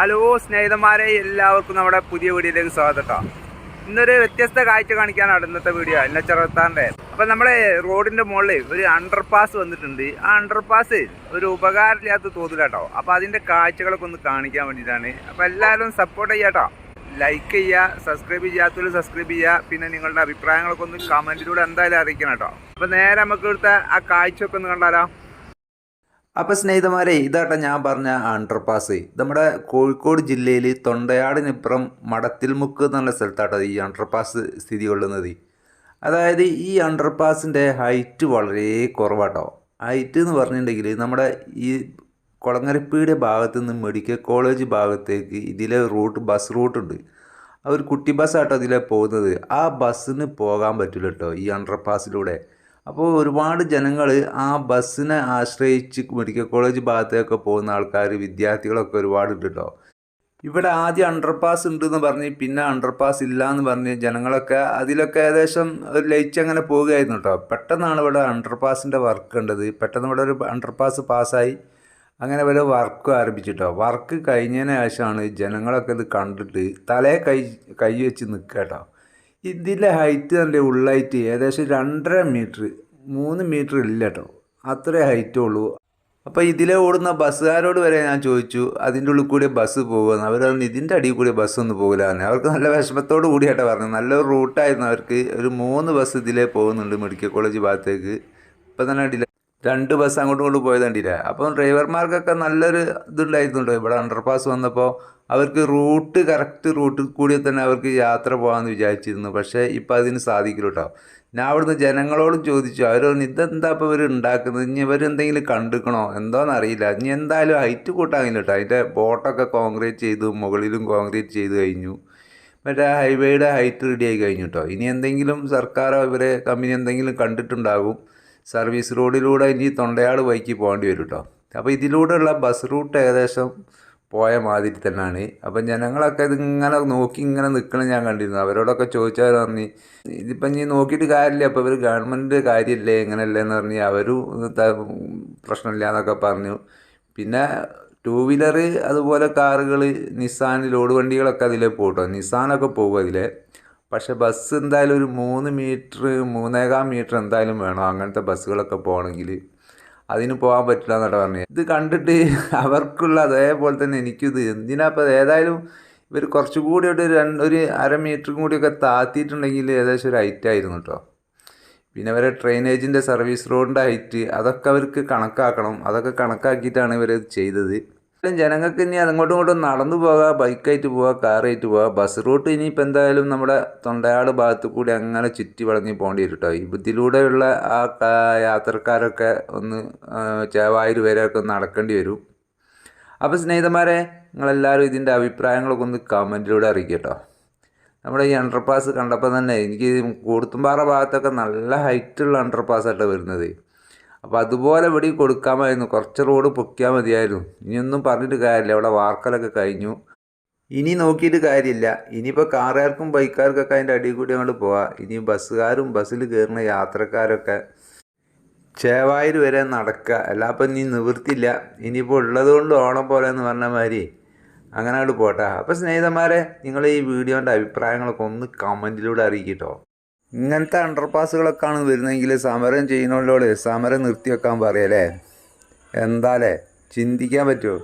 Hello സ്നേഹിതന്മാരെ എല്ലാവർക്കും നമ്മുടെ പുതിയ വീഡിയോയിലേക്ക് സ്വാഗതം കേട്ടോ ഇന്നൊരു വ്യത്യസ്ത കാഴ്ച കാണിക്കാനാണ് ഇന്നത്തെ വീഡിയോ എന്നെ ചെറുത്താന്റെ അപ്പം നമ്മളെ റോഡിന്റെ മുകളിൽ ഒരു അണ്ടർ പാസ് വന്നിട്ടുണ്ട്. ആ അണ്ടർ പാസ് ഒരു ഉപകാരമില്ലാത്ത തോതില്ല കേട്ടോ അപ്പോൾ അതിന്റെ കാഴ്ചകളൊക്കെ ഒന്ന് കാണിക്കാൻ വേണ്ടിയിട്ടാണ്. അപ്പോൾ എല്ലാവരും സപ്പോർട്ട് ചെയ്യാട്ടോ ലൈക്ക് ചെയ്യുക സബ്സ്ക്രൈബ് ചെയ്യാത്തവർ സബ്സ്ക്രൈബ് ചെയ്യുക. പിന്നെ നിങ്ങളുടെ അഭിപ്രായങ്ങളൊക്കെ ഒന്ന് കമന്റിലൂടെ എന്തായാലും അറിയിക്കണം കേട്ടോ അപ്പോൾ നേരെ നമുക്ക് ഇവിടുത്തെ ആ കാഴ്ചയൊക്കെ ഒന്ന് കണ്ടാലോ. അപ്പോൾ സ്നേഹിതന്മാരെ ഇതാട്ടെ ഞാൻ പറഞ്ഞ അണ്ടർപാസ് നമ്മുടെ കോഴിക്കോട് ജില്ലയിൽ തൊണ്ടയാടിനിപ്പുറം മടത്തിൽമുക്ക് എന്നുള്ള സ്ഥലത്താട്ടോ ഈ അണ്ടർപാസ് സ്ഥിതി കൊള്ളുന്നത്. അതായത് ഈ അണ്ടർപാസിന്റെ ഹൈറ്റ് വളരെ കുറവാട്ടോ. ഹൈറ്റ് എന്ന് പറഞ്ഞിട്ടുണ്ടെങ്കിൽ നമ്മുടെ ഈ കുളങ്ങരപ്പീടെ ഭാഗത്ത് നിന്ന് മെഡിക്കൽ കോളേജ് ഭാഗത്തേക്ക് ഇതിലെ റൂട്ട് ബസ് റൂട്ടുണ്ട് ആ ഒരു കുട്ടി ബസ്സാട്ടോ ഇതിലെ പോകുന്നത്. ആ ബസ്സിന് പോകാൻ പറ്റില്ല കേട്ടോ ഈ അണ്ടർപാസിലൂടെ അപ്പോൾ ഒരുപാട് ജനങ്ങൾ ആ ബസ്സിനെ ആശ്രയിച്ച് മെഡിക്കൽ കോളേജ് ഭാഗത്തേക്ക് പോകുന്ന ആൾക്കാർ വിദ്യാർത്ഥികളൊക്കെ ഒരുപാട് ഉണ്ട് കേട്ടോ ഇവിടെ ആദ്യം അണ്ടർപാസ് ഉണ്ടെന്ന് പറഞ്ഞ് പിന്നെ അണ്ടർപാസ് ഇല്ല എന്ന് പറഞ്ഞ് ജനങ്ങളൊക്കെ അതിലൊക്കെ ഏകദേശം ഒരു ലൈറ്റ് അങ്ങനെ പോവുകയായിരുന്നു കേട്ടോ പെട്ടെന്നാണ് ഇവിടെ അണ്ടർപാസിന്റെ വർക്ക് ഉണ്ടത് പെട്ടെന്ന് ഇവിടെ ഒരു അണ്ടർപാസ് പാസ്സായി. അങ്ങനെ വരെ വർക്ക് ആരംഭിച്ചിട്ടോ. വർക്ക് കഴിഞ്ഞതിന് ശേഷമാണ് ജനങ്ങളൊക്കെ ഇത് കണ്ടിട്ട് തലേ കൈ കൈ വെച്ച് നിൽക്കുക കേട്ടോ ഇതിന്റെ ഹൈറ്റ് തന്നെ ഉള്ളായിട്ട് ഏകദേശം രണ്ടര മീറ്റർ മൂന്ന് മീറ്റർ ഇല്ല കേട്ടോ അത്രേ ഹൈറ്റേ ഉള്ളൂ. അപ്പോൾ ഇതിലെ ഓടുന്ന ബസ്സുകാരോട് വരെ ഞാൻ ചോദിച്ചു അതിന്റെ ഉള്ളിൽ കൂടി ബസ് പോകുമെന്ന്. അവർ പറഞ്ഞു ഇതിന്റെ അടിയിൽ കൂടി ബസ് ഒന്നും പോകില്ല. തന്നെ അവർക്ക് നല്ല വിഷമത്തോട് കൂടിയാട്ടോ പറഞ്ഞു. നല്ലൊരു റൂട്ടായിരുന്നു അവർക്ക്. ഒരു മൂന്ന് ബസ് ഇതിലേ പോകുന്നുണ്ട് മെഡിക്കൽ കോളേജ് ഭാഗത്തേക്ക്. ഇപ്പം തന്നെ രണ്ട് ബസ് അങ്ങോട്ടും ഇങ്ങോട്ടും പോയത് അപ്പം ഡ്രൈവർമാർക്കൊക്കെ നല്ലൊരു ഇതുണ്ടായിരുന്നുണ്ടോ ഇവിടെ അണ്ടർപാസ് വന്നപ്പോൾ അവർക്ക് റൂട്ട് കറക്റ്റ് റൂട്ടിൽ കൂടി തന്നെ അവർക്ക് യാത്ര പോകാമെന്ന് വിചാരിച്ചിരുന്നു. പക്ഷേ ഇപ്പം അതിന് സാധിക്കില്ല കേട്ടോ ഞാൻ അവിടുന്ന് ജനങ്ങളോടും ചോദിച്ചു. അവർ ഇതെന്താ ഇപ്പോൾ ഇവർ ഉണ്ടാക്കുന്നത്? ഇനി ഇവരെന്തെങ്കിലും കണ്ടുക്കണോ? എന്തോന്ന് അറിയില്ല. ഇനി എന്തായാലും ഹൈറ്റ് കൂട്ടാങ്ങില്ല കേട്ടോ അതിന്റെ ബോട്ടൊക്കെ കോൺക്രീറ്റ് ചെയ്തു മുകളിലും കോൺക്രീറ്റ് ചെയ്ത് കഴിഞ്ഞു. മറ്റേ ഹൈവേയുടെ ഹൈറ്റ് റെഡി ആയി കഴിഞ്ഞു കേട്ടോ ഇനി എന്തെങ്കിലും സർക്കാരോ ഇവരെ കമ്പനി എന്തെങ്കിലും കണ്ടിട്ടുണ്ടാകും. സർവീസ് റോഡിലൂടെ ഇനി തൊണ്ടയാട് വൈക്ക് പോകേണ്ടി വരും കേട്ടോ അപ്പോൾ ഇതിലൂടെയുള്ള ബസ് റൂട്ട് ഏകദേശം പോയ മാതിരി തന്നെയാണ് അപ്പം ജനങ്ങളൊക്കെ ഇതിങ്ങനെ നോക്കി ഇങ്ങനെ നിൽക്കണം ഞാൻ കണ്ടിരുന്നു. അവരോടൊക്കെ ചോദിച്ചാൽ പറഞ്ഞു ഇതിപ്പം ഇനി നോക്കിയിട്ട് കാര്യമില്ല. അപ്പോൾ ഇവർ ഗവൺമെന്റ് കാര്യമില്ലേ? ഇങ്ങനെയല്ലേ എന്ന് പറഞ്ഞ് അവരും പ്രശ്നമില്ല എന്നൊക്കെ പറഞ്ഞു. പിന്നെ ടൂ വീലർ അതുപോലെ കാറുകൾ നിസാൻ ലോഡ് വണ്ടികളൊക്കെ അതിലേ പോട്ടോ നിസാനൊക്കെ പോകും അതിലെ. പക്ഷേ ബസ് എന്തായാലും ഒരു മൂന്ന് മീറ്റർ മൂന്നേകാൽ മീറ്റർ എന്തായാലും വേണം അങ്ങനത്തെ ബസ്സുകളൊക്കെ പോകണമെങ്കിൽ. അതിന് പോകാൻ പറ്റില്ല എന്നാണ് പറഞ്ഞത് ഇത് കണ്ടിട്ട് അവർക്കുള്ള അതേപോലെ തന്നെ എനിക്കിത് എന്തിനാ അപ്പോൾ ഏതായാലും ഇവർ കുറച്ചുകൂടി ഒരു രണ്ട് ഒരു അര മീറ്റർ കൂടിയൊക്കെ താത്തിയിട്ടുണ്ടെങ്കിൽ ഏകദേശം ഒരു ഹൈറ്റ് ആയിരുന്നു കേട്ടോ. പിന്നെ അവരെ ഡ്രെയിനേജിന്റെ സർവീസ് റോഡിന്റെ ഹൈറ്റ് അതൊക്കെ അവർക്ക് കണക്കാക്കണം. അതൊക്കെ കണക്കാക്കിയിട്ടാണ് ഇവർ ചെയ്തത്. ജനങ്ങൾക്ക് ഇനി അങ്ങോട്ടും ഇങ്ങോട്ടും നടന്നു പോകാം ബൈക്കായിട്ട് പോകാം കാറായിട്ട് പോകാം. ബസ് റൂട്ട് ഇനിയിപ്പോൾ എന്തായാലും നമ്മുടെ തൊണ്ടയാട് ഭാഗത്ത് കൂടി അങ്ങനെ ചുറ്റി വളഞ്ഞ് പോകേണ്ടി വരും കേട്ടോ. ഇതിലൂടെയുള്ള ആ യാത്രക്കാരൊക്കെ ഒന്ന് ചേവായൂർ വരെയൊക്കെ നടക്കേണ്ടി വരും. അപ്പോൾ സ്നേഹിതന്മാരെ നിങ്ങളെല്ലാവരും ഇതിന്റെ അഭിപ്രായങ്ങളൊക്കെ ഒന്ന് കമന്റിലൂടെ അറിയിക്കുക കേട്ടോ. നമ്മുടെ ഈ അണ്ടർപാസ് കണ്ടപ്പോൾ തന്നെ എനിക്ക് കൂടുത്തുംപാറ ഭാഗത്തൊക്കെ നല്ല ഹൈറ്റുള്ള അണ്ടർപാസ് ആയിട്ടാണ് വരുന്നത്. അപ്പോൾ അതുപോലെ ഇവിടെ കൊടുക്കാമായിരുന്നു കുറച്ച് റോഡ് പൊക്കിയാൽ മതിയായിരുന്നു. ഇനിയൊന്നും പറഞ്ഞിട്ട് കാര്യമില്ല. അവിടെ വാർക്കലൊക്കെ കഴിഞ്ഞു. ഇനി നോക്കിയിട്ട് കാര്യമില്ല. ഇനിയിപ്പോൾ കാറുകാർക്കും ബൈക്കാർക്കൊക്കെ അതിന്റെ അടിയിൽ കൂടി അങ്ങോട്ട് പോവാം. ഇനി ബസ്സുകാരും ബസ്സിൽ കയറുന്ന യാത്രക്കാരൊക്കെ ചേവായൂർ വരെ നടക്കുക. അല്ലാപ്പം ഇനി നിവൃത്തിയില്ല. ഇനിയിപ്പോൾ ഉള്ളത് കൊണ്ട് ഓണം പോലെ എന്ന് പറഞ്ഞ മാതിരി അങ്ങനെ അങ്ങോട്ട് പോട്ടെ. അപ്പോൾ സ്നേഹിതന്മാരെ നിങ്ങൾ ഈ വീഡിയോന്റെ അഭിപ്രായങ്ങളൊക്കെ ഒന്ന് കമന്റിലൂടെ അറിയിക്കട്ടോ ഇങ്ങനത്തെ അണ്ടർപാസുകളൊക്കെയാണ് വരുന്നതെങ്കിൽ സമരം ചെയ്യുന്നവരോട് സമരം നിർത്തിവെക്കാൻ പറയല്ലേ? എന്താലേ ചിന്തിക്കാൻ പറ്റുമോ?